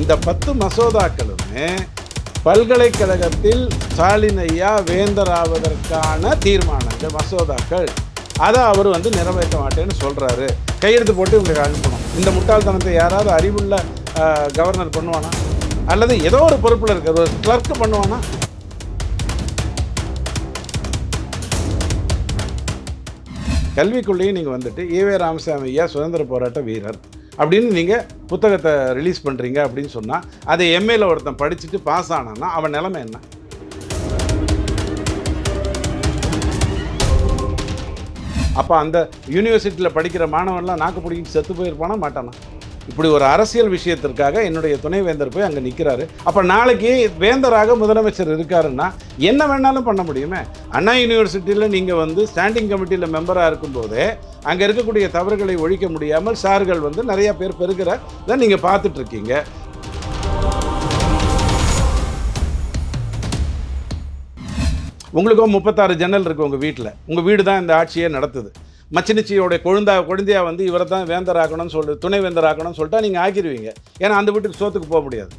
இந்த பத்து மசோதாக்களுமே பல்கலைக்கழகத்தில் ஸ்டாலின் ஐயா வேந்தராவதற்கான தீர்மானங்கள் மசோதாக்கள். அதை அவர் வந்து நிறைவேற்ற மாட்டேன்னு சொல்கிறாரு கையெழுத்து போட்டு இவங்களுக்கு அனுப்பணும். இந்த முட்டாள்தனத்தை யாராவது அறிவுள்ள கவர்னர் பண்ணுவானா? அல்லது ஏதோ ஒரு பொறுப்பில் இருக்கிற ஒரு கிளர்க் பண்ணுவானா? கல்விக்குள்ளேயும் நீங்கள் வந்துட்டு ஈவே ராமசாமி ஐயா சுதந்திர போராட்ட வீரர். அப்படின்னு நீங்கள் புத்தகத்தை ரிலீஸ் பண்ணுறீங்க அப்படின்னு சொன்னால் அதை எம்ஏல ஒருத்தன் படிச்சுட்டு பாஸ் ஆனான்னா அவன் நிலைமை என்ன? அப்போ அந்த யூனிவர்சிட்டியில் படிக்கிற மாணவன்லாம் நாக்கு பிடிக்கிட்டு செத்து போயிருப்பானா மாட்டானா? இப்படி ஒரு அரசியல் விஷயத்திற்காக என்னுடைய துணைவேந்தர் போய் அங்கே நிற்கிறாரு அப்போ நாளைக்கு வேந்தராக முதலமைச்சர் இருக்காருன்னா என்ன வேணாலும் பண்ண முடியுமே? அண்ணா யூனிவர்சிட்டியில் நீங்கள் வந்து ஸ்டாண்டிங் கமிட்டியில் மெம்பராக இருக்கும்போதே அங்கே இருக்கக்கூடிய தவறுகளை ஒழிக்க முடியாமல் சார்கள் வந்து நிறைய பேர் பெருகிறத நீங்கள் பார்த்துட்ருக்கீங்க. உங்களுக்கும் முப்பத்தாறு ஜன்னல் இருக்குது உங்கள் வீட்டில் உங்கள் வீடு தான் இந்த ஆட்சியே நடத்துது. மச்சினிச்சியோடைய கொழுந்தா கொழுந்தையா வந்து இவரை தான் வேந்தராக்கணும்னு சொல்லி துணை வேந்தராக்கணும்னு சொல்லிட்டா நீங்கள் ஆக்கிடுவீங்க. ஏன்னா அந்த வீட்டுக்கு சோத்துக்கு போக முடியாது.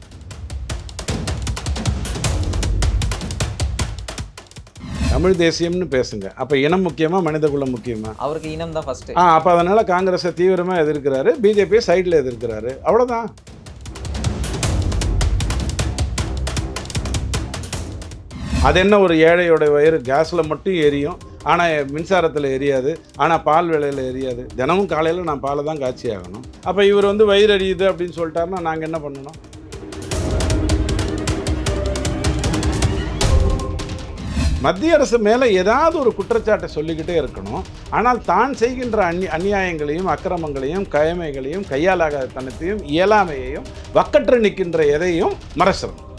தமிழ் தேசியம்னு பேசுங்க. அப்போ இனம் முக்கியமா மனித குலம் முக்கியமா? அவருக்கு இனம் தான் ஃபர்ஸ்ட் ஆ அப்போ அதனால் காங்கிரஸை தீவிரமாக எதிர்க்கிறாரு பிஜேபியை சைடில் எதிர்க்கிறாரு. அவ்வளோதான் அது என்ன ஒரு ஏழையோட வயிறு? கேஸில் மட்டும் எரியும். ஆனால் மின்சாரத்தில் எரியாது. ஆனால் பால் விலையில் எரியாது. தினமும் காலையில் நான் பாலை தான் காய்ச்சி ஆகணும் அப்போ இவர் வந்து வயிறு அடியுது அப்படின்னு சொல்லிட்டாருன்னா நாங்கள் என்ன பண்ணணும்? மத்திய அரசு மேலே ஏதாவது ஒரு குற்றச்சாட்டை சொல்லிக்கிட்டே இருக்கணும். ஆனால் தான் செய்கின்ற அந்நி அநியாயங்களையும் அக்கிரமங்களையும் கயமைகளையும் கையாளாக தனத்தையும் இயலாமையையும் வக்கற்று நிற்கின்ற எதையும் மறைச்சிடணும்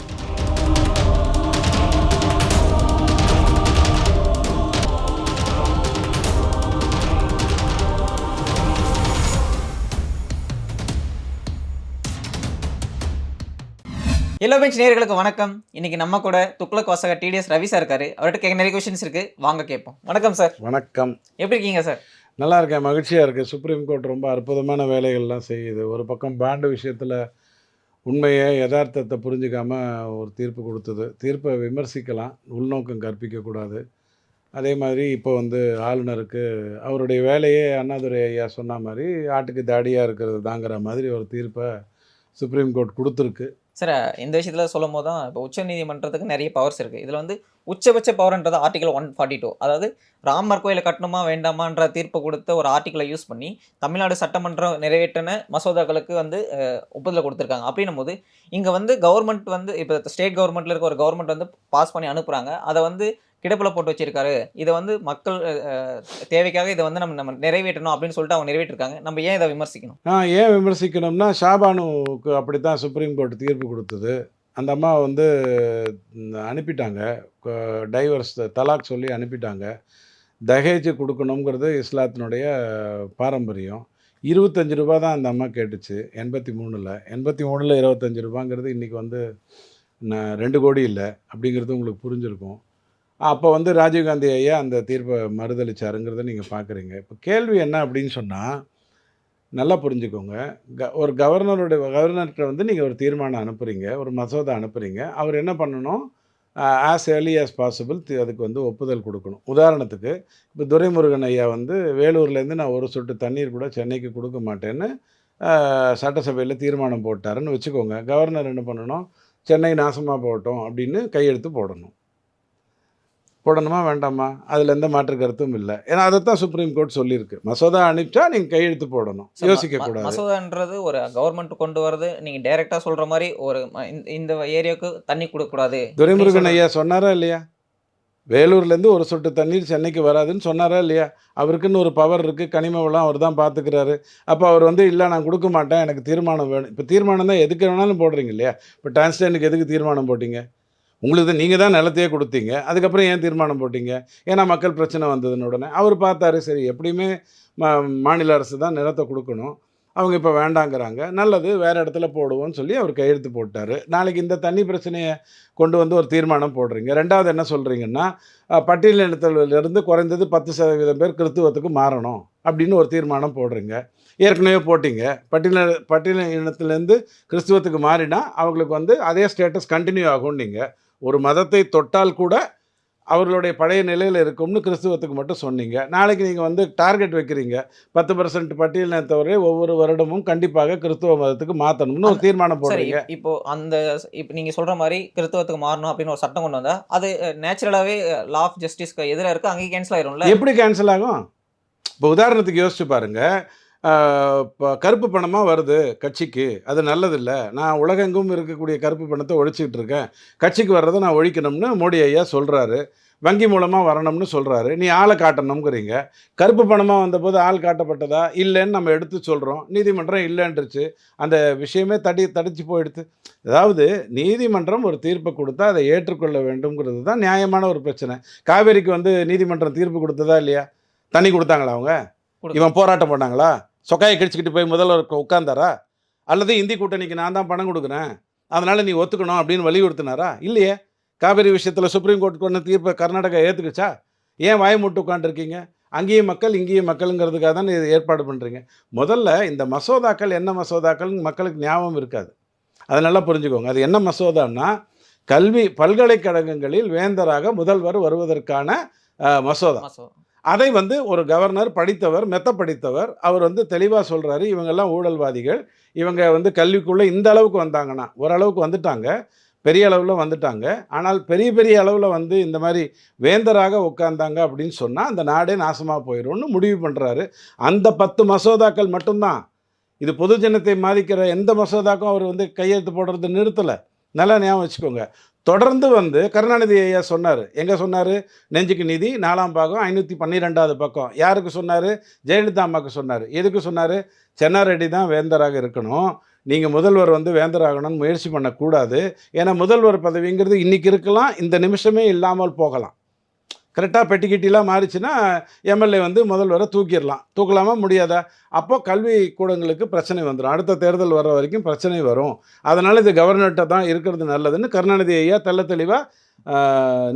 எல்லோ பெஞ்ச் நேயர்களுக்கு வணக்கம். இன்னைக்கு நம்ம கூட துக்ளக் வாசகர் டிடிஎஸ் ரவி சார் இருக்காரு. அவர்கிட்ட கேட்க நிறைய கொஸ்டின்ஸ் இருக்கு. வாங்க கேட்போம் வணக்கம் சார் வணக்கம். எப்படி இருக்கீங்க சார் நல்லா இருக்கேன். மகிழ்ச்சியாக இருக்குது சுப்ரீம் கோர்ட் ரொம்ப அற்புதமான வேலைகள்லாம் செய்யுது. ஒரு பக்கம் பாண்டு விஷயத்தில் உண்மையை யதார்த்தத்தை புரிஞ்சுக்காம ஒரு தீர்ப்பு கொடுத்தது. தீர்ப்பை விமர்சிக்கலாம். உள்நோக்கம் கற்பிக்கக்கூடாது. அதே மாதிரி இப்போ வந்து ஆளுநருக்கு அவருடைய வேலையே அண்ணாதுரை ஐயா சொன்ன மாதிரி ஆட்டுக்கு தாடியாக இருக்கிறது தாங்கிற மாதிரி ஒரு தீர்ப்பை சுப்ரீம் கோர்ட் கொடுத்துருக்கு. சார் இந்த விஷயத்தில் சொல்லும் போது தான் இப்போ உச்சநீதிமன்றத்துக்கு நிறைய பவர்ஸ் இருக்குது இதில் வந்து உச்சபட்ச பவர்ன்றது ஆர்டிகல் ஒன் ஃபார்ட்டி டூ அதாவது ராமர் கோயிலை கட்டணுமா வேண்டாமான்ற தீர்ப்பு கொடுத்த ஒரு ஆர்டிக்கலை யூஸ் பண்ணி தமிழ்நாடு சட்டமன்றம் நிறைவேற்றின மசோதாக்களுக்கு வந்து ஒப்புதல் கொடுத்துருக்காங்க. அப்படின்னும் போது இங்கே வந்து கவர்மெண்ட் வந்து இப்போ ஸ்டேட் கவர்மெண்ட்டில் இருக்க ஒரு கவர்மெண்ட் வந்து பாஸ் பண்ணி அனுப்புகிறாங்க அதை வந்து கிடப்பில் போட்டு வச்சிருக்காரு. இதை வந்து மக்கள் தேவைக்காக இதை வந்து நம்ம நம்ம நிறைவேற்றணும் அப்படின்னு சொல்லிட்டு அவங்க நிறைவேற்றிருக்காங்க. நம்ம ஏன் இதை விமர்சிக்கணும்? நான் ஏன் விமர்சிக்கணும்னா ஷாபானுக்கு அப்படி தான் சுப்ரீம் கோர்ட் தீர்ப்பு கொடுத்தது. அந்த அம்மா வந்து அனுப்பிட்டாங்க. டைவர்ஸ் தலாக் சொல்லி அனுப்பிட்டாங்க. தகேஜ் கொடுக்கணுங்கிறது இஸ்லாத்தினுடைய பாரம்பரியம். இருபத்தஞ்சு ரூபா தான் அந்த அம்மா கேட்டுச்சு எண்பத்தி மூணில். எண்பத்தி மூணில் இருபத்தஞ்சி ரூபாங்கிறது இன்றைக்கி வந்து ரெண்டு கோடி இல்லை அப்படிங்கிறது உங்களுக்கு புரிஞ்சிருக்கும். அப்போ வந்து ராஜீவ்காந்தி ஐயா அந்த தீர்ப்பை மறுதளிச்சாருங்கிறத நீங்கள் பார்க்குறீங்க இப்போ கேள்வி என்ன அப்படின்னு சொன்னால் நல்லா புரிஞ்சுக்கோங்க. க ஒரு கவர்னருடைய கவர்னர்கிட்ட வந்து நீங்கள் ஒரு தீர்மானம் அனுப்புகிறீங்க ஒரு மசோதா அனுப்புகிறீங்க அவர் என்ன பண்ணணும்? ஆஸ் ஏர்லி ஆஸ் பாசிபிள் அதுக்கு வந்து ஒப்புதல் கொடுக்கணும். உதாரணத்துக்கு இப்போ துரைமுருகன் ஐயா வந்து வேலூர்லேருந்து நான் ஒரு சொட்டு தண்ணீர் கூட சென்னைக்கு கொடுக்க மாட்டேன்னு சட்டசபையில் தீர்மானம் போட்டாருன்னு வச்சுக்கோங்க. கவர்னர் என்ன பண்ணணும்? சென்னை நாசமாக போகட்டும் அப்படின்னு கையெழுத்து போடணும். போடணுமா வேண்டாமா? அதில் எந்த மாற்று கருத்தும் இல்லை. ஏன்னா அதைத்தான் சுப்ரீம் கோர்ட் சொல்லியிருக்கு. மசோதா அனுப்பிச்சா நீங்கள் கையெழுத்து போடணும். யோசிக்க ம- கூடாது. மசோதான்றது ஒரு கவர்மெண்ட் கொண்டு வரது நீங்க டைரக்டா சொல்ற மாதிரி ஒரு இந்த- ஏரியாவுக்கு தண்ணி கொடுக்க கூடாது துரைமுருகன் ஐயா சொன்னாரா இல்லையா? வேலூர்லேருந்து ஒரு சொட்டு தண்ணீர் சென்னைக்கு வராதுன்னு சொன்னாரா இல்லையா? அவருக்குன்னு ஒரு பவர் இருக்குது கனிம வளம் அவர் தான் பார்த்துக்கிறாரு. அப்போ அவர் வந்து இல்லை நான் கொடுக்க மாட்டேன் எனக்கு தீர்மானம் வேணும். இப்போ தீர்மானம் தான் எதுக்கு வேணாலும் போடுறீங்க இல்லையா? இப்போ டிரான்ஸ்டேனுக்கு எதுக்கு தீர்மானம் போட்டீங்க? உங்களுக்கு நீங்கள் தான் நிலத்தையே கொடுத்தீங்க. அதுக்கப்புறம் ஏன் தீர்மானம் போட்டீங்க? ஏன்னா மக்கள் பிரச்சனை வந்ததுன்னு உடனே அவர் பார்த்தாரு சரி எப்படியுமே மா மாநில அரசு தான் நிலத்தை கொடுக்கணும். அவங்க இப்போ வேண்டாங்கிறாங்க. நல்லது வேறு இடத்துல போடுவோம்னு சொல்லி அவர் கையெழுத்து போட்டார். நாளைக்கு இந்த தண்ணி பிரச்சனையை கொண்டு வந்து ஒரு தீர்மானம் போடுறீங்க. ரெண்டாவது என்ன சொல்கிறீங்கன்னா பட்டியலினத்திலிருந்து குறைந்தது பத்து சதவீதம் பேர் கிறித்துவத்துக்கு மாறணும் அப்படின்னு ஒரு தீர்மானம் போடுறீங்க. ஏற்கனவே போட்டிங்க. பட்டியல பட்டியல இனத்திலேருந்து கிறிஸ்துவத்துக்கு மாறினா அவங்களுக்கு வந்து அதே ஸ்டேட்டஸ் கண்டினியூ ஆகும் நீங்கள் ஒரு மதத்தை தொட்டால் கூட அவர்களுடைய பழைய நிலையில் இருக்கும்னு கிறிஸ்துவத்துக்கு மட்டும் சொன்னீங்க. நாளைக்கு நீங்கள் வந்து டார்கெட் வைக்கிறீங்க. பத்து பர்சன்ட் பட்டியலினத்தவரை ஒவ்வொரு வருடமும் கண்டிப்பாக கிறிஸ்துவ மதத்துக்கு மாற்றணும்னு ஒரு தீர்மானம் போடுறீங்க. இப்- இப்போ அந்த இப்போ நீங்க சொல்ற மாதிரி கிறிஸ்தவத்துக்கு மாறணும் அப்படின்னு ஒரு சட்டம் கொண்டு வந்தா அது நேச்சுரலாவே லா ஆஃப் ஜஸ்டிஸ்க்கு எதிராக இருக்கு? அங்கேயே கேன்சல் ஆயிரும்ல? எப்படி கேன்சல் ஆகும்? இப்போ உதாரணத்துக்கு யோசிச்சு பாருங்க. ஆஹ் இப்போ கருப்பு பணமாக வருது கட்சிக்கு. அது நல்லதில்லை. நான் உலகெங்கும் இருக்கக்கூடிய கருப்பு பணத்தை ஒழிச்சிக்கிட்டு இருக்கேன். கட்சிக்கு வர்றதை நான் ஒழிக்கணும்னு மோடி ஐயா சொல்கிறாரு வங்கி மூலமாக வரணும்னு சொல்கிறாரு நீ ஆளை காட்டணுங்கிறீங்க கருப்பு பணமாக வந்தபோது ஆள் காட்டப்பட்டதா? இல்லைன்னு நம்ம எடுத்து சொல்கிறோம் நீதிமன்றம் இல்லைன்றுச்சு. அந்த விஷயமே தடி தடிச்சு போயிடுது அதாவது நீதிமன்றம் ஒரு தீர்ப்பை கொடுத்தா அதை ஏற்றுக்கொள்ள வேண்டும்ங்கிறது தான் நியாயமான ஒரு பிரச்சனை. காவேரிக்கு வந்து நீதிமன்றம் தீர்ப்பு கொடுத்ததா இல்லையா? தண்ணி கொடுத்தாங்களா அவங்க. இவன் போராட்டம் பண்ணாங்களா? சொக்காயை கடிச்சிக்கிட்டு போய் முதல்வர் உட்காந்தாரா அல்லது இந்தி கூட்டணிக்கு நான் தான் பணம் கொடுக்குறேன். அதனால் நீ ஒத்துக்கணும் அப்படின்னு வலியுறுத்தினாரா? இல்லையே. காவிரி விஷயத்தில் சுப்ரீம் கோர்ட் கொண்டு தீர்ப்பை கர்நாடகா ஏற்றுக்குச்சா ஏன் வாய் மூட்டு உட்காந்துருக்கீங்க அங்கேயும் மக்கள் இங்கேயும் மக்களுங்கிறதுக்காக தான் இது ஏற்பாடு பண்ணுறீங்க முதல்ல இந்த மசோதாக்கள் என்ன மசோதாக்கள்? மக்களுக்கு ஞாபகம் இருக்காது. அதை நல்லா புரிஞ்சுக்கோங்க. அது என்ன மசோதான்னா கல்வி பல்கலைக்கழகங்களில் வேந்தராக முதல்வர் வருவதற்கான மசோதா. அதை வந்து ஒரு கவர்னர் படித்தவர் மெத்த படித்தவர் அவர் வந்து தெளிவாக சொல்கிறாரு இவங்கெல்லாம் ஊழல்வாதிகள். இவங்க வந்து கல்விக்குள்ளே இந்த அளவுக்கு வந்தாங்கன்னா ஓரளவுக்கு வந்துட்டாங்க. பெரிய அளவில் வந்துட்டாங்க. ஆனால் பெரிய பெரிய அளவில் வந்து இந்த மாதிரி வேந்தராக உட்கார்ந்தாங்க அப்படின்னு சொன்னால் அந்த நாடே நாசமாக போயிடும்னு முடிவு பண்ணுறாரு அந்த பத்து மசோதாக்கள் மட்டும்தான். இது பொதுஜனத்தை பாதிக்கிற எந்த மசோதாக்கும் அவர் வந்து கையெழுத்து போடுறது நிறுத்தலை. நல்லா ஞாபகம் வச்சுக்கோங்க. தொடர்ந்து வந்து கருணாநிதி ஐயா சொன்னார். எங்கே சொன்னார்? நெஞ்சுக்கு நிதி நாலாம் பாகம் ஐநூற்றி பன்னிரெண்டாவது பக்கம். யாருக்கு சொன்னார்? ஜெயலலிதா அம்மாவுக்கு சொன்னார். எதுக்கு சொன்னார்? சென்னாரெட்டி தான் வேந்தராக இருக்கணும். நீங்கள் முதல்வர் வந்து வேந்தராகணும்னு முயற்சி பண்ணக்கூடாது. ஏன்னா முதல்வர் பதவிங்கிறது இன்றைக்கி இருக்கலாம் இந்த நிமிஷமே இல்லாமல் போகலாம். கரெக்டாக பெட்டிக்கிட்டிலாம் மாறிச்சுன்னா எம்எல்ஏ வந்து முதல்வரை தூக்கிடலாம். தூக்கலாமா முடியாதா? அப்போது கல்வி கூடங்களுக்கு பிரச்சனை வந்துடும் அடுத்த தேர்தல் வர வரைக்கும் பிரச்சனை வரும். அதனால் இது கவர்னர்கிட்ட தான் இருக்கிறது நல்லதுன்னு கருணாநிதி ஐயா தெள்ள தெளிவாக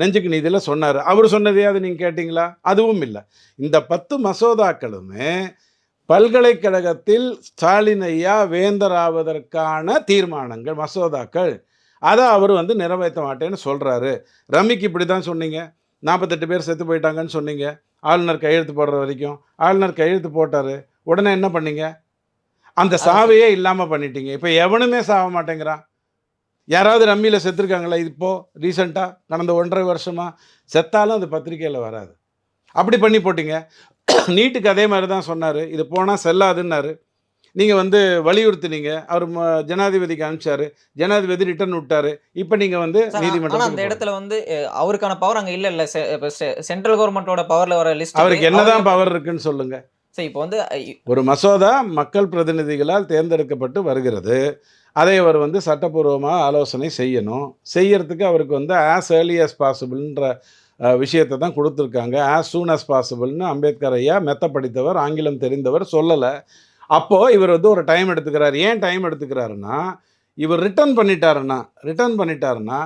நெஞ்சுக்கு நீதியில் சொன்னார். அவர் சொன்னதையாவது நீங்கள் கேட்டிங்களா? அதுவும் இல்லை. இந்த பத்து மசோதாக்களுமே பல்கலைக்கழகத்தில் ஸ்டாலின் ஐயா வேந்தராவதற்கான தீர்மானங்கள் மசோதாக்கள். அதை அவர் வந்து நிறைவேற்ற மாட்டேன்னு சொல்கிறாரு ரம்மிக்கு இப்படி தான் சொன்னீங்க. நாற்பத்தெட்டு பேர் செத்து போயிட்டாங்கன்னு சொன்னீங்க. ஆளுநர் கையெழுத்து போடுற வரைக்கும். ஆளுநர் கையெழுத்து போட்டார். உடனே என்ன பண்ணீங்க? அந்த சாவையே இல்லாமல் பண்ணிட்டீங்க. இப்போ எவனுமே சாக மாட்டேங்கிறான். யாராவது ரம்மியில் செத்துருக்காங்களா? இப்போ ரீசெண்டாக கடந்த ஒன்றரை வருஷமாக செத்தாலும் அது பத்திரிக்கையில் வராது. அப்படி பண்ணி போட்டீங்க. நீட்டுக்கு அதே மாதிரி தான் சொன்னார். இது போனால் செல்லாதுன்னாரு. நீங்கள் வந்து வலியுறுத்தினீங்க. அவர் ஜனாதிபதிக்கு அனுப்பிச்சாரு. ஜனாதிபதி ரிட்டர்ன் விட்டாரு. இப்போ நீங்கள் வந்து ஆனா அந்த நீதிமன்றம் இடத்துல வந்து அவருக்கான பவர் அங்க இல்ல இல்ல. சென்ட்ரல் கவர்மெண்டோட பவர்ல வர லிஸ்ட் அவருக்கு என்னதான் பவர் இருக்குன்னு சொல்லுங்க. சரி இப்போ வந்து ஒரு மசோதா மக்கள் பிரதிநிதிகளால் தேர்ந்தெடுக்கப்பட்டு வருகிறது. அதை அவர் வந்து சட்டப்பூர்வமாக ஆலோசனை செய்யணும். செய்யறதுக்கு அவருக்கு வந்து ஆஸ் ஏர்லி as பாசிபிள்ன்ற விஷயத்தை தான் கொடுத்துருக்காங்க. ஆஸ் சூன் as பாசிபிள்னு அம்பேத்கர் ஐயா மெத்த படித்தவர் ஆங்கிலம் தெரிந்தவர் சொல்லலை. அப்போது இவர் வந்து ஒரு டைம் எடுத்துக்கிறார். ஏன் டைம் எடுத்துக்கிறாருன்னா இவர் ரிட்டர்ன் பண்ணிட்டாருன்னா ரிட்டர்ன் பண்ணிட்டாருன்னா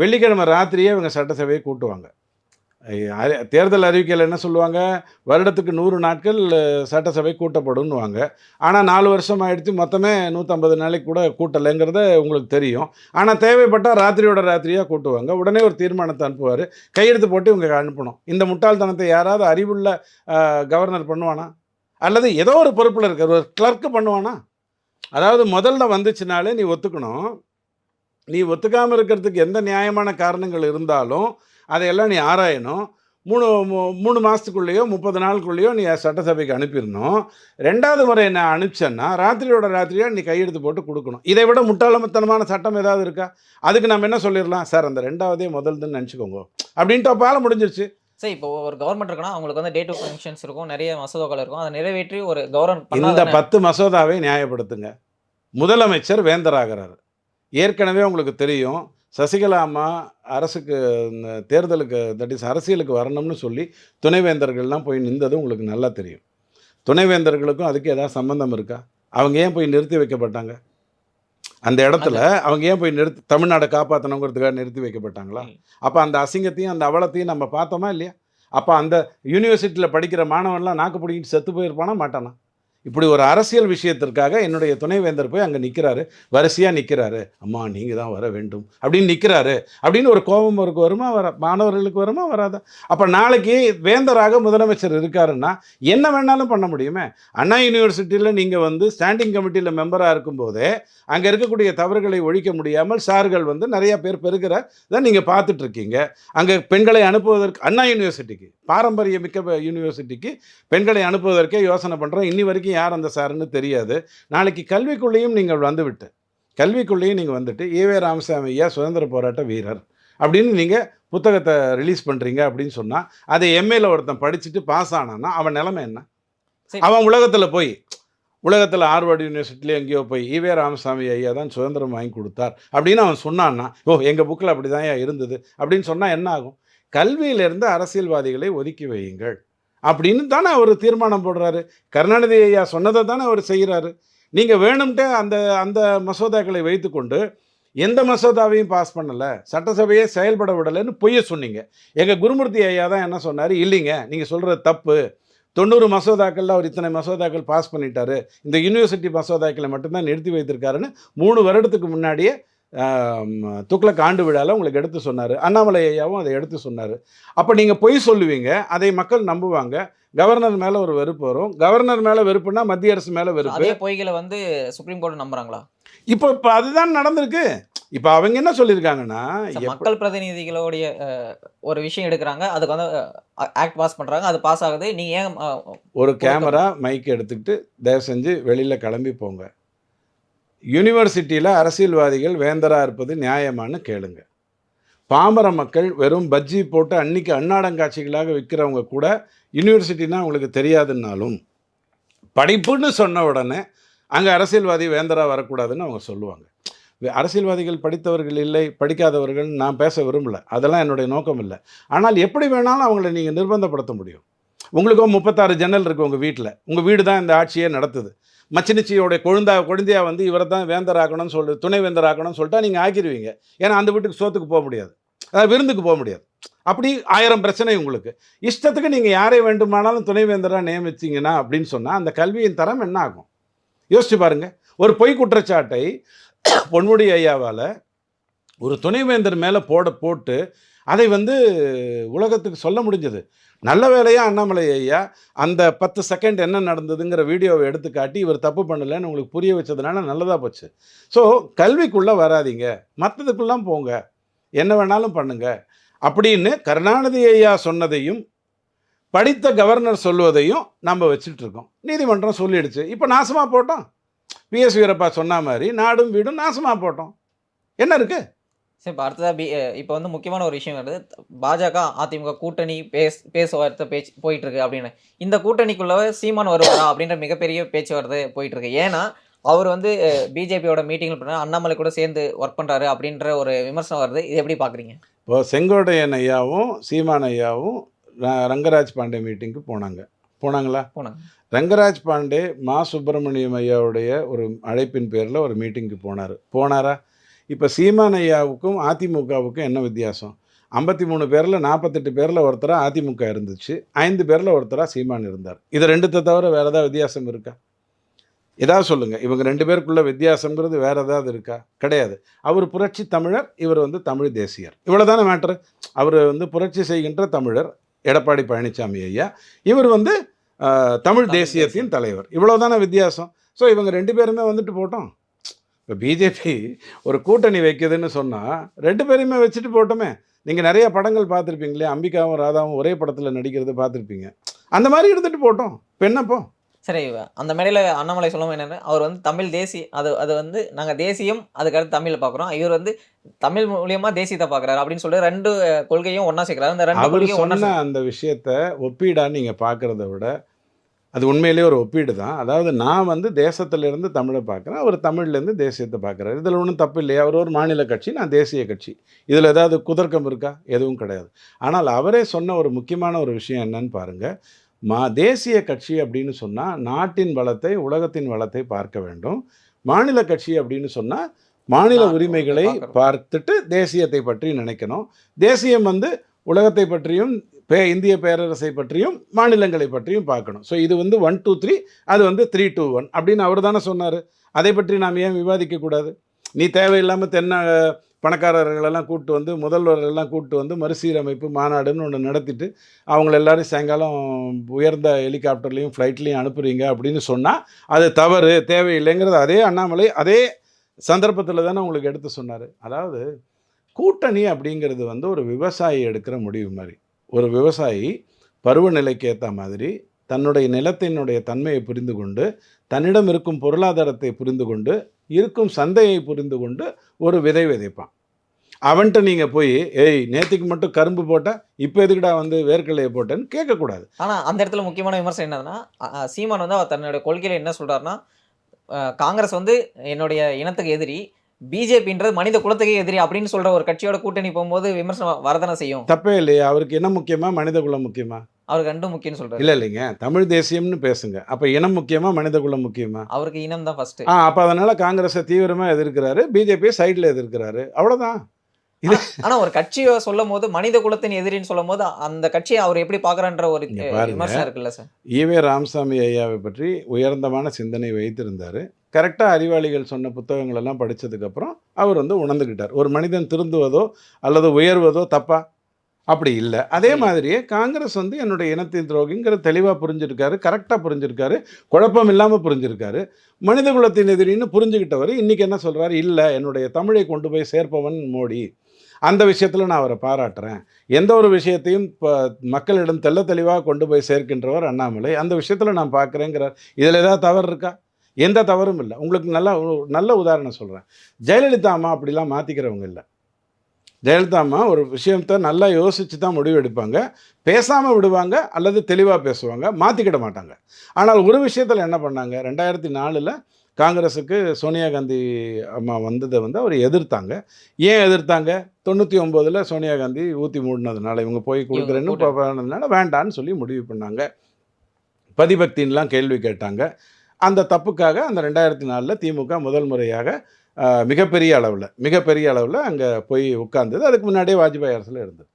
வெள்ளிக்கிழமை ராத்திரியே இவங்க சட்டசபையை கூட்டுவாங்க. தேர்தல் அறிவிக்கையில் என்ன சொல்லுவாங்க? வருடத்துக்கு நூறு நாட்கள் சட்டசபை கூட்டப்படும்னுவாங்க. ஆனால் நாலு வருஷம் ஆகிடுச்சு மொத்தமே நூற்றம்பது நாளைக்கு கூட கூட்டலைங்கிறத உங்களுக்கு தெரியும். ஆனால் தேவைப்பட்டால் ராத்திரியோட ராத்திரியாக கூட்டுவாங்க. உடனே ஒரு தீர்மானத்தை அனுப்புவார். கையெழுத்து போட்டு இவங்க அனுப்பணும். இந்த முட்டாள்தனத்தை யாராவது அறிவுள்ள கவர்னர் பண்ணுவானா? அல்லது ஏதோ ஒரு பொறுப்பில் இருக்கிற ஒரு கிளர்க்கு பண்ணுவானா? அதாவது முதல்ல வந்துச்சுனாலே நீ ஒத்துக்கணும். நீ ஒத்துக்காமல் இருக்கிறதுக்கு எந்த நியாயமான காரணங்கள் இருந்தாலும் அதையெல்லாம் நீ ஆராயணும். மூணு மூ- மூணு மாதத்துக்குள்ளேயோ முப்பது நாளுக்குள்ளேயோ நீ சட்டசபைக்கு அனுப்பிடணும். ரெண்டாவது முறை என்ன அனுப்பிச்சேன்னா ராத்திரியோட ராத்திரியாக நீ கையெழுத்து போட்டு கொடுக்கணும். இதை விட முட்டாளமத்தனமான சட்டம் ஏதாவது இருக்கா? அதுக்கு நம்ம என்ன சொல்லிடலாம்? சார் அந்த ரெண்டாவதே முதல்துன்னு நினச்சிக்கோங்க. அப்படின்ட்டு பாலம் முடிஞ்சிருச்சு. சரி இப்போ ஒரு கவர்மெண்ட் இருக்குன்னா அவங்களுக்கு வந்து டேட் ஆஃப் ஃபங்க்ஷன்ஸ் இருக்கும் நிறைய மசோதாக்கள் இருக்கும். அதை நிறைவேற்றி ஒரு இந்த கவர்மெண்ட் பத்து மசோதாவை நியாயப்படுத்துங்க. முதலமைச்சர் வேந்தராகிறார். ஏற்கனவே உங்களுக்கு தெரியும் சசிகலா அம்மா அரசுக்கு இந்த தேர்தலுக்கு தட் இஸ் அரசியலுக்கு வரணும்னு சொல்லி துணைவேந்தர்கள்லாம் போய் நின்றது உங்களுக்கு நல்லா தெரியும். துணைவேந்தர்களுக்கும் அதுக்கு ஏதாவது சம்பந்தம் இருக்கா? அவங்க ஏன் போய் நிறுத்தி வைக்கப்பட்டாங்க? அந்த இடத்துல அவங்க ஏன் போய் நிறுத்தி தமிழ்நாடை காப்பாற்றணுங்கிறதுக்காக நிறுத்தி வைக்கப்பட்டாங்களா. அப்போ அந்த அசிங்கத்தையும் அந்த அவலத்தையும் நம்ம பார்த்தோமா இல்லையா? அப்போ அந்த யூனிவர்சிட்டியில் படிக்கிற மாணவன்லாம் நாக்கு பிடிக்கிட்டு செத்து போயிருப்பானா மாட்டானா? இப்படி ஒரு அரசியல் விஷயத்திற்காக என்னுடைய துணைவேந்தர் போய் அங்கே நிற்கிறாரு வரிசையாக நிற்கிறாரு அம்மா நீங்கள் தான் வர வேண்டும். அப்படின்னு நிற்கிறாரு அப்படின்னு ஒரு கோபம் அவருக்கு வருமா? வர மாணவர்களுக்கு வருமா? வராதா? அப்போ நாளைக்கு வேந்தராக முதலமைச்சர் இருக்காருன்னா என்ன வேணாலும் பண்ண முடியுமே. அண்ணா யூனிவர்சிட்டியில் நீங்கள் வந்து ஸ்டாண்டிங் கமிட்டியில் மெம்பராக இருக்கும்போதே அங்கே இருக்கக்கூடிய தவறுகளை ஒழிக்க முடியாமல் சார்கள் வந்து நிறையா பேர் பெருகிற தான் நீங்கள் பார்த்துட்ருக்கீங்க அங்கே பெண்களை அனுப்புவதற்கு அண்ணா யூனிவர்சிட்டிக்கு பாரம்பரியமிக்க ப- யூனிவர்சிட்டிக்கு பெண்களை அனுப்புவதற்கே யோசனை பண்ணுறோம் இன்னி வரைக்கும் யார் அந்த சாருன்னு தெரியாது. நாளைக்கு கல்விக்குள்ளேயும் நீங்கள் வந்துவிட்டு கல்விக்குள்ளேயும் நீங்கள் வந்துட்டு ஏவே ராமசாமி ஐயா சுதந்திர போராட்ட வீரர் அப்படின்னு நீங்கள் புத்தகத்தை ரிலீஸ் பண்ணுறீங்க அப்படின்னு சொன்னால் அதை எம்ஏல ஒருத்தன் படிச்சுட்டு பாஸ் ஆனான்னா அவன் நிலைமை என்ன. அவன் உலகத்தில் போய் உலகத்தில் ஹார்வர்டு யூனிவர்சிட்டியில் எங்கேயோ போய் ஈவே ராமசாமி ஐயா தான் சுதந்திரம் வாங்கி கொடுத்தார் அப்படின்னு அவன் சொன்னான்னா ஓ எங்கள் புக்கில் அப்படி தான் இருந்தது அப்படின்னு சொன்னால் என்ன ஆகும்? கல்வியிலிருந்து அரசியல்வாதிகளை ஒதுக்கி வையுங்கள். அப்படின்னு தானே அவர் தீர்மானம் போடுறாரு. கருணாநிதி ஐயா சொன்னதை தானே அவர் செய்கிறாரு நீங்கள் வேணும்ட்டே அந்த அந்த மசோதாக்களை வைத்துக்கொண்டு எந்த மசோதாவையும் பாஸ் பண்ணலை. சட்டசபையே செயல்பட விடலைன்னு பொய்ய சொன்னீங்க. எங்கள் குருமூர்த்தி ஐயா தான் என்ன சொன்னார்? இல்லைங்க நீங்கள் சொல்கிறது தப்பு. தொண்ணூறு மசோதாக்களில் அவர் இத்தனை மசோதாக்கள் பாஸ் பண்ணிட்டாரு. இந்த யூனிவர்சிட்டி மசோதாக்களை மட்டும்தான் நிறுத்தி வைத்திருக்காருன்னு மூணு வருடத்துக்கு முன்னாடியே துக்ளக் ஆண்டு விழாவில் உங்களுக்கு எடுத்து சொன்னார். அண்ணாமலை ஐயாவும் அதை எடுத்து சொன்னார். அப்போ நீங்கள் பொய் சொல்லுவீங்க அதை மக்கள் நம்புவாங்க. கவர்னர் மேலே ஒரு வெறுப்பு வரும். கவர்னர் மேலே வெறுப்புனா மத்திய அரசு மேலே வெறுப்பு. அதே பொய்களை வந்து சுப்ரீம் கோர்ட் நம்புறாங்களா? இப்போ இப்போ அதுதான் நடந்திருக்கு. இப்போ அவங்க என்ன சொல்லியிருக்காங்கன்னா மக்கள் பிரதிநிதிகளுடைய ஒரு விஷயம் எடுக்கிறாங்க. அதுக்கு வந்து ஆக்ட் பாஸ் பண்றாங்க. அது பாஸ் ஆகுது. நீங்க ஏன் ஒரு கேமரா மைக் எடுத்துக்கிட்டு தயவு செஞ்சு வெளியில் கிளம்பி போங்க. யூனிவர்சிட்டியில் அரசியல்வாதிகள் வேந்தராக இருப்பது நியாயமான்னு கேளுங்க. பாமர மக்கள் வெறும் பஜ்ஜி போட்டு அன்னைக்கு அன்னாடங்காட்சிகளாக விற்கிறவங்க கூட யூனிவர்சிட்டினா அவங்களுக்கு தெரியாதுன்னாலும் படிப்புன்னு சொன்ன உடனே அங்கே அரசியல்வாதி வேந்தராக வரக்கூடாதுன்னு அவங்க சொல்லுவாங்க. அரசியல்வாதிகள் படித்தவர்கள் இல்லை படிக்காதவர்கள் நான் பேச விரும்பல. அதெல்லாம் என்னுடைய நோக்கம் இல்லை. ஆனால் எப்படி வேணாலும் அவங்கள நீங்கள் நிர்பந்தப்படுத்த முடியும். உங்களுக்கும் முப்பத்தாறு ஜன்னல் இருக்குது உங்கள் வீட்டில் உங்கள் வீடு தான் இந்த ஆட்சியை நடத்துது. மச்சினிச்சியோடைய கொழுந்தா கொழுந்தியா வந்து இவரை தான் வேந்தராக்கணும்னு சொல்லி துணை வேந்தராக்கணும்னு சொல்லிட்டா நீங்கள் ஆக்கிடுவீங்க ஏன்னா அந்த வீட்டுக்கு சோத்துக்கு போக முடியாது. அதாவது விருந்துக்கு போக முடியாது. அப்படி ஆயிரம் பிரச்சனை உங்களுக்கு. இஷ்டத்துக்கு நீங்கள் யாரை வேண்டுமானாலும் துணைவேந்தராக நியமிச்சிங்கன்னா அப்படின்னு சொன்னால் அந்த கல்வியின் தரம் என்ன ஆகும்? யோசிச்சு பாருங்கள் ஒரு பொய் குற்றச்சாட்டை பொன்முடி ஐயாவால் ஒரு துணைவேந்தர் மேலே போட போட்டு அதை வந்து உலகத்துக்கு சொல்ல முடிஞ்சது. நல்ல வேலையா அண்ணாமலை ஐயா அந்த பத்து செகண்ட் என்ன நடந்ததுங்கிற வீடியோவை எடுத்து காட்டி இவர் தப்பு பண்ணலைன்னு உங்களுக்கு புரிய வச்சதுனால நல்லதாக போச்சு. ஸோ கல்விக்குள்ளே வராதீங்க. மற்றதுக்குள்ளாம் போங்க. என்ன வேணாலும் பண்ணுங்க. அப்படின்னு கருணாநிதி ஐயா சொன்னதையும் படித்த கவர்னர் சொல்வதையும் நம்ம வச்சுட்டு இருக்கோம் நீதிமன்றம் சொல்லிடுச்சு. இப்போ நாசமாக போட்டோம். பிஎஸ் வீரப்பா சொன்ன மாதிரி நாடும் வீடும் நாசமாக போட்டோம். என்ன இருக்குது சரி இப்போ அடுத்ததா பி இப்போ வந்து முக்கியமான ஒரு விஷயம் வருது. பாஜக அதிமுக கூட்டணி பேஸ் பேசுவார்த்தை பேச்சு போயிட்டு இருக்கு அப்படின்னு. இந்த கூட்டணிக்குள்ள சீமான் வருவாரா அப்படின்ற மிகப்பெரிய பேச்சு வருது போயிட்டு இருக்கு ஏன்னா அவர் வந்து பிஜேபியோட மீட்டிங்ல பண்ண அண்ணாமலை கூட சேர்ந்து ஒர்க் பண்றாரு அப்படின்ற ஒரு விமர்சனம் வருது. இது எப்படி பாக்குறீங்க? இப்போ செங்கோட்டையன் ஐயாவும் சீமான் ஐயாவும் ரங்கராஜ் பாண்டே மீட்டிங்க்கு போனாங்க. போனாங்களா? போனாங்க. ரங்கராஜ் பாண்டே மா சுப்பிரமணியம் ஐயாவுடைய ஒரு அழைப்பின் பேரில் ஒரு மீட்டிங்க்கு போனார். போனாரா? இப்போ சீமான் ஐயாவுக்கும் அதிமுகவுக்கும் என்ன வித்தியாசம்? ஐம்பத்தி மூணு பேரில் நாற்பத்தெட்டு பேரில் ஒருத்தராக அதிமுக இருந்துச்சு ஐந்து பேரில் ஒருத்தராக சீமான் இருந்தார். இது ரெண்டுத்தை தவிர வேறு ஏதாவது வித்தியாசம் இருக்கா? ஏதாவது சொல்லுங்கள் இவங்க ரெண்டு பேருக்குள்ள வித்தியாசங்கிறது வேறு ஏதாவது இருக்கா? கிடையாது. அவர் புரட்சி தமிழர் இவர் வந்து தமிழ் தேசியர். இவ்வளோதானே மேட்ரு அவர் வந்து புரட்சி செய்கின்ற தமிழர் எடப்பாடி பழனிசாமி ஐயா. இவர் வந்து தமிழ் தேசியத்தின் தலைவர். இவ்வளோதானே வித்தியாசம்? ஸோ இவங்க ரெண்டு பேருமே வந்துட்டு போட்டோம். இப்போ பிஜேபி ஒரு கூட்டணி வைக்குதுன்னு சொன்னால் ரெண்டு பேரையுமே வச்சுட்டு போட்டோமே. நீங்கள் நிறைய படங்கள் பார்த்துருப்பீங்களே அம்பிகாவும் ராதாவும் ஒரே படத்தில் நடிக்கிறது பார்த்துருப்பீங்க. அந்த மாதிரி இருந்துட்டு போட்டோம். என்னப்போ சரி அந்த மேடையில் அண்ணாமலை சொல்லும் என்னன்னா அவர் வந்து தமிழ் தேசிய அது அது வந்து நாங்கள் தேசியம் அதுக்கடுத்து தமிழை பார்க்குறோம். இவர் வந்து தமிழ் மூலியமா தேசியத்தை பார்க்குறாரு அப்படின்னு சொல்லிட்டு ரெண்டு கொள்கையும் ஒன்றா சேர்க்குறாரு. அந்த ரெண்டு அவர் சொன்ன அந்த விஷயத்த ஒப்பீடான்னு நீங்கள் பார்க்குறத விட அது உண்மையிலேயே ஒரு ஒப்பீடு தான். அதாவது நான் வந்து தேசத்திலிருந்து தமிழை பார்க்குறேன். அவர் தமிழ்லேருந்து தேசியத்தை பார்க்குறாரு. இதில் ஒன்றும் தப்பு இல்லையா. அவர் ஒரு மாநில கட்சி நான் தேசிய கட்சி. இதில் ஏதாவது குதர்க்கம் இருக்கா? எதுவும் கிடையாது. ஆனால் அவரே சொன்ன ஒரு முக்கியமான ஒரு விஷயம் என்னன்னு பாருங்கள் மா தேசிய கட்சி அப்படின்னு சொன்னால் நாட்டின் வளத்தை உலகத்தின் வளத்தை பார்க்க வேண்டும். மாநில கட்சி அப்படின்னு சொன்னால் மாநில உரிமைகளை. பார்த்துட்டு தேசியத்தை பற்றி நினைக்கணும். தேசியம் வந்து உலகத்தை பற்றியும் பே இந்திய பேரரசை பற்றியும் மாநிலங்களை பற்றியும் பார்க்கணும். ஸோ இது வந்து ஒன் டூ த்ரீ அது வந்து த்ரீ டூ ஒன் அப்படின்னு அவர் தானே சொன்னார். அதை பற்றி நாம் ஏன் விவாதிக்கக்கூடாது நீ தேவையில்லாமல் தென்ன பணக்காரர்களெல்லாம் கூப்பிட்டு வந்து முதல்வர்களெல்லாம் கூப்பிட்டு வந்து மறுசீரமைப்பு மாநாடுன்னு ஒன்று நடத்திட்டு அவங்கள எல்லாரும் சாயங்காலம் உயர்ந்த ஹெலிகாப்டர்லேயும் ஃப்ளைட்லேயும் அனுப்புறீங்க அப்படின்னு சொன்னால் அது தவறு தேவையில்லைங்கிறது அதே அண்ணாமலை அதே சந்தர்ப்பத்தில் தானே உங்களுக்கு எடுத்து சொன்னார். அதாவது கூட்டணி அப்படிங்கிறது வந்து ஒரு விவசாயி எடுக்கிற முடிவு மாதிரி. ஒரு விவசாயி பருவநிலைக்கு ஏற்ற மாதிரி தன்னுடைய நிலத்தினுடைய தன்மையை புரிந்து கொண்டு தன்னிடம் இருக்கும் பொருளாதாரத்தை புரிந்து கொண்டு இருக்கும் சந்தையை புரிந்து கொண்டு ஒரு விதை விதைப்பான். அவன்கிட்ட நீங்கள் போய் ஏய் நேத்திக்கு மட்டும் கரும்பு போட்டால் இப்போ எதுக்குடா வந்து வேர்க்கடலையை போட்டேன்னு கேட்கக்கூடாது. ஆனால் அந்த இடத்துல முக்கியமான விமர்சனம் என்னதுன்னா சீமான் வந்து அவர் தன்னுடைய கொள்கையில் என்ன சொல்கிறாருன்னா காங்கிரஸ் வந்து என்னுடைய இனத்துக்கு எதிரி பிஜேபின்றது மனித குலத்துக்கே எதிரி அப்படின்னு சொல்ற ஒரு கட்சியோட கூட்டணி போகும்போது விமர்சனம் வரதானே செய்யும்? தப்பே இல்லையா. அவருக்கு என்ன முக்கியமா மனித குலம் முக்கியமா? அவருக்கு ரெண்டும் முக்கியம்னு சொல்றாரு. இல்லை இல்லைங்க. தமிழ் தேசியம்னு பேசுங்க. அப்போ இனம் முக்கியமா மனித குலம் முக்கியமா? அவருக்கு இனம் தான் ஃபர்ஸ்ட் ஆ அப்போ அதனால காங்கிரஸை தீவிரமாக எதிர்க்கிறாரு பிஜேபியை சைடில் எதிர்க்கிறாரு. அவ்வளோதான் ஆனா ஒரு கட்சியை சொல்லும் போது மனித குலத்தின் எதிரின்னு சொல்லும் போது அந்த கட்சியை அவர் எப்படி பாக்குறான்ற ஒரு. விமர்சனம் இருக்குல்ல சார். ஈவே ராமசாமி ஐயாவை பற்றி உயர்ந்தமான சிந்தனை வைத்திருந்தார். கரெக்டாக அறிவாளிகள் சொன்ன புத்தகங்கள் எல்லாம் படிச்சதுக்கப்புறம் அவர் வந்து உணர்ந்துக்கிட்டார் ஒரு மனிதன் திருந்துவதோ அல்லது உயர்வதோ தப்பா? அப்படி இல்லை. அதே. மாதிரியே காங்கிரஸ் வந்து என்னுடைய இனத்தின் துரோகிங்கிற தெளிவாக புரிஞ்சிருக்காரு கரெக்டாக புரிஞ்சிருக்காரு குழப்பம் இல்லாமல் புரிஞ்சிருக்காரு. மனித குலத்தின் எதிரின்னு புரிஞ்சுக்கிட்டவர் இன்னைக்கு என்ன சொல்றாரு? இல்லை என்னுடைய தமிழை கொண்டு போய் சேர்ப்பவன் மோடி. அந்த விஷயத்தில் நான் அவரை பாராட்டுறேன். எந்த ஒரு விஷயத்தையும் இப்போ மக்களிடம் தெள்ள தெளிவாக கொண்டு போய் சேர்க்கின்றவர் அண்ணாமலை. அந்த விஷயத்தில் நான் பார்க்குறேங்கிறார் இதில் ஏதாவது தவறு இருக்கா? எந்த தவறும் இல்லை. உங்களுக்கு நல்ல நல்ல உதாரணம் சொல்கிறேன் ஜெயலலிதா அம்மா அப்படிலாம் மாற்றிக்கிறவங்க இல்லை. ஜெயலலிதா அம்மா ஒரு விஷயத்தை நல்லா யோசித்து தான் முடிவு எடுப்பாங்க. பேசாமல் விடுவாங்க அல்லது தெளிவாக பேசுவாங்க. மாற்றிக்கிட மாட்டாங்க. ஆனால் ஒரு விஷயத்தில் என்ன பண்ணாங்க? ரெண்டாயிரத்தி நாலில் காங்கிரஸுக்கு சோனியா காந்தி அம்மா வந்ததை வந்து அவர் எதிர்த்தாங்க. ஏன் எதிர்த்தாங்க? தொண்ணூற்றி ஒம்போதில் சோனியா காந்தி ஊற்றி மூடினதுனால இவங்க போய் கொடுக்குறேன்னு வேண்டான்னு சொல்லி முடிவு பண்ணாங்க. பதிபக்தின்லாம் கேள்வி கேட்டாங்க. அந்த தப்புக்காக அந்த ரெண்டாயிரத்தி நாலில் திமுக முதல் முறையாக மிகப்பெரிய அளவில் மிகப்பெரிய அளவில் அங்கே போய் உட்கார்ந்தது. அதுக்கு முன்னாடியே வாஜ்பாய் அரசில் இருந்தது.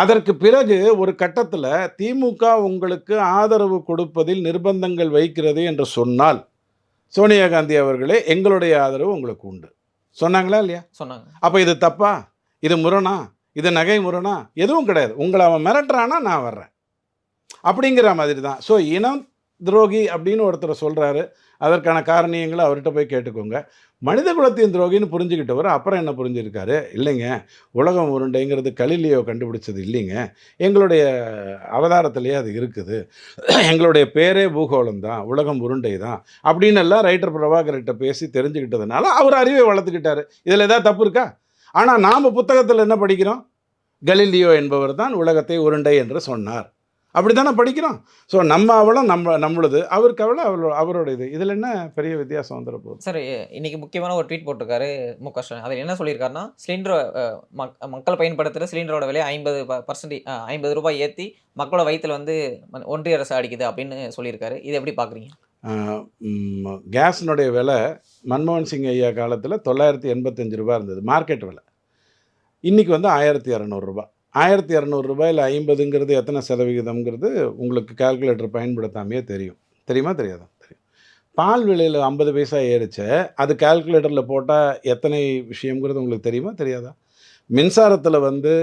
அதற்கு பிறகு ஒரு கட்டத்தில் திமுக உங்களுக்கு ஆதரவு கொடுப்பதில் நிர்பந்தங்கள் வைக்கிறது என்று சொன்னால் சோனியா காந்தி அவர்களே எங்களுடைய ஆதரவு உங்களுக்கு உண்டு. சொன்னாங்களா இல்லையா? சொன்னாங்க. அப்போ இது தப்பா? இது முரணா? இது நகை முரணா? எதுவும் கிடையாது. உங்களை அவன் மிரட்டுறானா நான் வர்றேன். அப்படிங்கிற மாதிரி தான் ஸோ இனம் துரோகி அப்படின்னு ஒருத்தர் சொல்கிறாரு அதற்கான காரணியங்களை அவர்கிட்ட போய் கேட்டுக்கோங்க. மனித குலத்தின் துரோகின்னு புரிஞ்சுக்கிட்டவர் அப்புறம் என்ன புரிஞ்சிருக்காரு? இல்லைங்க. உலகம் உருண்டைங்கிறது கலிலியோ கண்டுபிடிச்சது இல்லைங்க. எங்களுடைய அவதாரத்திலேயே அது இருக்குது. எங்களுடைய பேரே பூகோளம் தான். உலகம் உருண்டை தான். அப்படின்னு எல்லாம் ரைட்டர் பிரபாகர்கிட்ட பேசி தெரிஞ்சுக்கிட்டதுனால அவர் அறிவை வளர்த்துக்கிட்டாரு. இதில் ஏதாவது தப்பு இருக்கா? ஆனால் நாம் புத்தகத்தில் என்ன படிக்கிறோம்? கலிலியோ என்பவர் தான் உலகத்தை உருண்டை என்று சொன்னார். அப்படி தானே படிக்கிறோம்? ஸோ நம்ம அவளும் நம்ம நம்மளுது. அவருக்கு அவளை அவளோ அவரோட இது. இதில் என்ன பெரிய வித்தியாசம் வந்துட போகுது? சார் இன்னைக்கு முக்கியமான ஒரு ட்வீட் போட்டிருக்காரு மு க ஸ்டாலின். அதில் என்ன சொல்லியிருக்காருன்னா சிலிண்டர் மக்கள் பயன்படுத்துகிற சிலிண்டரோட விலை ஐம்பது பர்சன்ட் ஐம்பது ரூபாய் ஏற்றி மக்களோட வயித்துல வந்து ஒன்றிய அரசு அடிக்குது அப்படின்னு சொல்லியிருக்காரு. இது எப்படி பார்க்குறீங்க? கேஸினுடைய விலை மன்மோகன் சிங் ஐயா காலத்தில் தொள்ளாயிரத்தி எண்பத்தஞ்சு ரூபா இருந்தது. மார்க்கெட் விலை. இன்றைக்கி வந்து ஆயிரத்தி இரநூறுபா ஆயிரத்தி இரநூறுபாயில் ஐம்பதுங்கிறது எத்தனை சதவிகிதம்ங்கிறது உங்களுக்கு கால்குலேட்டர் பயன்படுத்தாமையே தெரியும். தெரியுமா? தெரியாதா? தெரியும். பால் விலையில் ஐம்பது பைசா ஏறிச்ச அது கால்குலேட்டரில் போட்டால் எத்தனை விஷயங்கிறது உங்களுக்கு தெரியுமா? தெரியாதா? மின்சாரத்தில் வந்து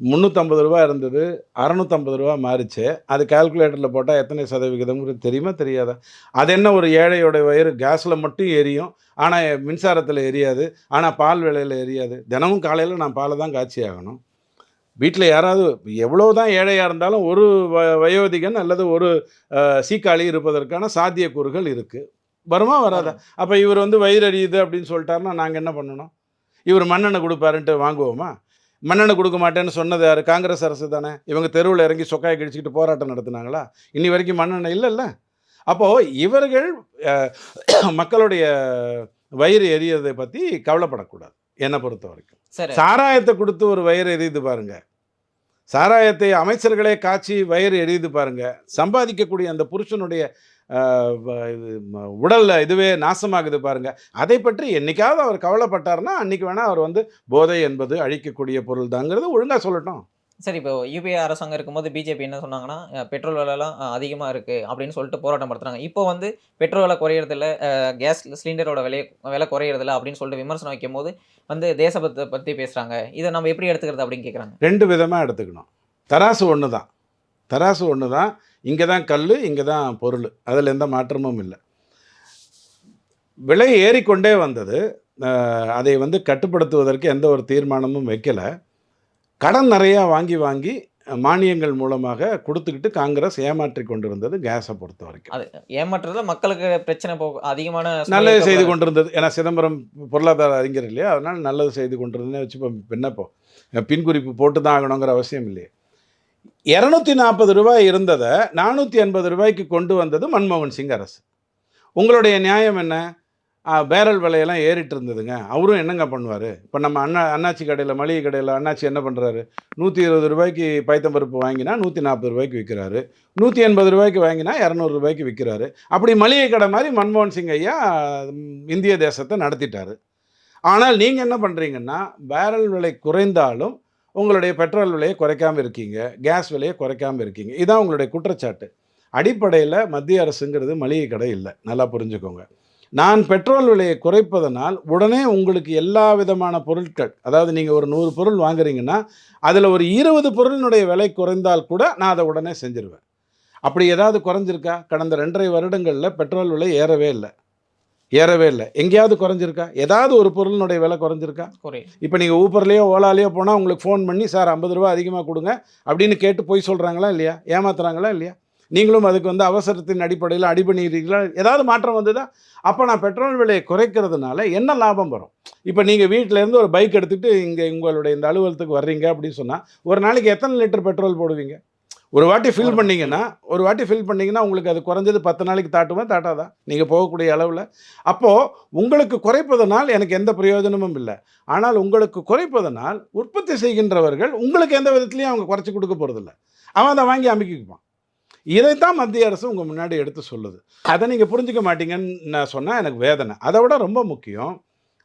முந்நூற்றம்பது ரூபா இருந்தது அறநூற்றம்பது ரூபா மாறிச்சு அது கால்குலேட்டரில் போட்டால் எத்தனை சதவிகிதம்ங்கிறது தெரியுமா? தெரியாதா? அது என்ன ஒரு ஏழையோட வயிறு? கேஸில் மட்டும் எரியும் ஆனால் மின்சாரத்தில் எரியாது ஆனால் பால் விலையில் எரியாது. தினமும் காலையில் நான் பாலை தான் காட்சி ஆகணும் வீட்டில் யாராவது எவ்வளோ தான் ஏழையாக இருந்தாலும் ஒரு வ வயோதிகன் அல்லது ஒரு சீக்காளி இருப்பதற்கான சாத்தியக்கூறுகள் இருக்குது வருமா வராதா? அப்போ இவர் வந்து வயிறு எரியுது அப்படின்னு சொல்லிட்டாருன்னா நாங்கள் என்ன பண்ணணும்? இவர் மண்ணெண்ணெய் கொடுப்பாருன்ட்டு வாங்குவோமா? மண்ணெண்ணெய் கொடுக்க மாட்டேன்னு சொன்னது யார்? காங்கிரஸ் அரசு தானே. இவங்க தெருவில் இறங்கி சொக்காயை கடிச்சிக்கிட்டு போராட்டம் நடத்துனாங்களா? இன்னி வரைக்கும் மண்ணெண்ணெய் இல்லைல்ல. அப்போது இவர்கள் மக்களுடைய வயிறு எரியதை பற்றி கவலைப்படக்கூடாது. என்னை பொறுத்த வரைக்கும். சார். சாராயத்தை கொடுத்து ஒரு வயிறு எரியுது பாருங்க. சாராயத்தை அமைச்சர்களே காய்ச்சி வயிறு எரியுது பாருங்க. சம்பாதிக்கக்கூடிய அந்த புருஷனுடைய உடல்ல இதுவே நாசமாகுது பாருங்க. அதை பற்றி என்னைக்காவது அவர் கவலைப்பட்டார்னா அன்னைக்கு வேணா அவர் வந்து போதை என்பது அழிக்கக்கூடிய பொருள் தாங்கிறது ஒழுங்கா சொல்லட்டும். சரி இப்போ யூபிஏ அரசாங்கம் இருக்கும்போது பிஜேபி என்ன சொன்னாங்கன்னா பெட்ரோல் விலைலாம் அதிகமாக இருக்குது அப்படின்னு சொல்லிட்டு போராட்டம் நடத்துறாங்க. இப்போ வந்து பெட்ரோல் விலை குறையிறதில்ல கேஸ் சிலிண்டரோட விலை விலை குறையிறதில்ல அப்படின்னு சொல்லிட்டு விமர்சனம் வைக்கும் போது வந்து தேசபத்தை பற்றி பேசுகிறாங்க இதை நம்ம எப்படி எடுத்துக்கிறது அப்படின்னு கேட்குறாங்க ரெண்டு விதமாக எடுத்துக்கணும். தராசு ஒன்று தான். தராசு ஒன்று தான். இங்கே தான் கல் இங்கே தான் பொருள். அதில் எந்த மாற்றமும் இல்லை. விலை ஏறிக்கொண்டே வந்தது. அதை வந்து கட்டுப்படுத்துவதற்கு எந்த ஒரு தீர்மானமும் வைக்கலை. கடன் நிறையா வாங்கி வாங்கி மானியங்கள் மூலமாக கொடுத்துக்கிட்டு காங்கிரஸ் ஏமாற்றி கொண்டிருந்தது கேஸை பொறுத்த வரைக்கும். அது ஏமாற்றுறதுல மக்களுக்கு பிரச்சனை போ அதிகமான நல்லது செய்து. கொண்டிருந்தது. ஏன்னா சிதம்பரம் பொருளாதார அறிஞர் இல்லையா? அதனால் நல்லது செய்து கொண்டிருந்ததுன்னு வச்சு இப்போ என்னப்போ பின்குறிப்பு போட்டு தான் ஆகணுங்கிற அவசியம் இல்லையே. இரநூத்தி நாற்பது ரூபாய் இருந்ததை நானூற்றி எண்பது ரூபாய்க்கு கொண்டு வந்தது மன்மோகன் சிங் அரசு. உங்களுடைய நியாயம் என்ன? பேரல் விலையெல்லாம் ஏறிட்டு இருந்ததுங்க. அவரும் என்னங்க பண்ணுவார்? இப்போ நம்ம அண்ணா அண்ணாச்சி கடையில் மளிகை கடையில் அண்ணாச்சி என்ன பண்ணுறாரு நூற்றி இருபது ரூபாய்க்கு பைத்தம்பருப்பு வாங்கினா நூற்றி நாற்பது ரூபாய்க்கு விற்கிறாரு நூற்றி எண்பது ரூபாய்க்கு வாங்கினா இரநூறு ரூபாய்க்கு விற்கிறாரு அப்படி மளிகை கடை மாதிரி மன்மோகன் சிங் ஐயா இந்திய தேசத்தை நடத்திட்டார். ஆனால் நீங்கள் என்ன பண்ணுறீங்கன்னா பேரல் விலை குறைந்தாலும் உங்களுடைய பெட்ரோல் விலையை குறைக்காமல் இருக்கீங்க. கேஸ் விலையை குறைக்காமல் இருக்கீங்க. இதான் உங்களுடைய குற்றச்சாட்டு. அடிப்படையில் மத்திய அரசுங்கிறது மளிகை கடை இல்லை. நல்லா புரிஞ்சுக்கோங்க. நான் பெட்ரோல் விலையை குறைப்பதனால் உடனே உங்களுக்கு எல்லா விதமான பொருட்கள் அதாவது நீங்கள் ஒரு நூறு பொருள் வாங்குறீங்கன்னா அதில் ஒரு இருபது பொருளினுடைய விலை குறைந்தால் கூட நான் அதை உடனே செஞ்சிருவேன். அப்படி ஏதாவது குறைஞ்சிருக்கா? கடந்த ரெண்டரை வருடங்களில் பெட்ரோல் விலை ஏறவே இல்லை. ஏறவே இல்லை. எங்கேயாவது குறைஞ்சிருக்கா? ஏதாவது ஒரு பொருளினுடைய விலை குறைஞ்சிருக்கா? இப்போ நீங்கள் ஊப்பர்லேயோ ஓலாலேயோ போனால் உங்களுக்கு ஃபோன் பண்ணி சார் ஐம்பது ரூபா அதிகமாக கொடுங்க அப்படின்னு கேட்டு போய் சொல்கிறாங்களா இல்லையா? ஏமாத்துறாங்களா இல்லையா? நீங்களும் அதுக்கு வந்து அவசரத்தின் அடிப்படையில் அடிபணிகிறீங்களா ஏதாவது மாற்றம் வந்ததா? அப்போ நான் பெட்ரோல் விலையை குறைக்கிறதுனால என்ன லாபம் வரும்? இப்போ நீங்கள் வீட்டிலேருந்து ஒரு பைக் எடுத்துகிட்டு இங்கே உங்களுடைய இந்த அலுவலகத்துக்கு வர்றீங்க அப்படின்னு சொன்னால் ஒரு நாளைக்கு எத்தனை லிட்டர் பெட்ரோல் போடுவீங்க? ஒரு வாட்டி ஃபில் பண்ணீங்கன்னா ஒரு வாட்டி ஃபில் பண்ணீங்கன்னா உங்களுக்கு அது குறைஞ்சது பத்து நாளைக்கு தாட்டுமா? தாட்டாதா? நீங்கள் போகக்கூடிய அளவில். அப்போது உங்களுக்கு குறைப்பதனால் எனக்கு எந்த பிரயோஜனமும் இல்லை. ஆனால் உங்களுக்கு குறைப்பதனால் உற்பத்தி செய்கின்றவர்கள் உங்களுக்கு எந்த விதத்துலையும் அவங்க குறைச்சி கொடுக்க போகிறதில்ல அவன் அதை வாங்கி அமைக்கிக்குவான். இதைத்தான் மத்திய அரசு உங்கள் முன்னாடி எடுத்து சொல்லுது. அதை நீங்கள் புரிஞ்சுக்க மாட்டீங்கன்னு நான் சொன்னால் எனக்கு வேதனை. அதை விட ரொம்ப முக்கியம்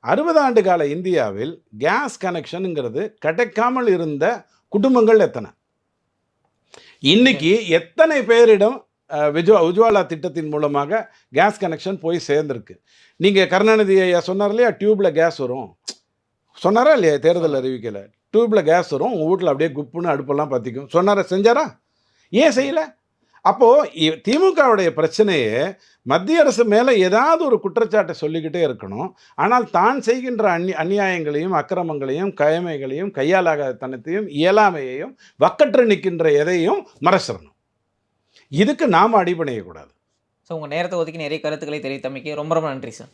அறுபது ஆண்டு கால இந்தியாவில் கேஸ் கனெக்ஷனுங்கிறது கிடைக்காமல் இருந்த குடும்பங்கள் எத்தனை? இன்னைக்கு எத்தனை பேரிடம் அஹ், விஜு உஜ்வாலா திட்டத்தின் மூலமாக கேஸ் கனெக்ஷன் போய் சேர்ந்துருக்கு. நீங்கள் கருணாநிதி ஐயா சொன்னார் இல்லையா டியூப்பில் கேஸ் வரும். சொன்னாரா இல்லையா தேர்தல் அறிவிக்கல டியூப்பில் கேஸ் வரும் உங்கள் வீட்டில் அப்படியே குப்புன்னு அடுப்பெல்லாம் பற்றிக்கும் சொன்னாரா செஞ்சாரா? ஏன் செய்யலை? அப்போது திமுகவுடைய பிரச்சனையே மத்திய அரசு மேலே ஏதாவது ஒரு குற்றச்சாட்டை சொல்லிக்கிட்டே இருக்கணும். ஆனால் தான் செய்கின்ற அந்நி அநியாயங்களையும் அக்கிரமங்களையும் கயமைகளையும் கையாலாகத்தனத்தையும் இயலாமையையும் வக்கற்று நிற்கின்ற எதையும் மறைச்சிடணும் இதுக்கு நாம் அடிபணியக்கூடாது ஸோ உங்கள் நேரத்தை ஒதுக்கி நிறைய கருத்துக்களை தெரிவித்தமைக்கு ரொம்ப ரொம்ப நன்றி சார்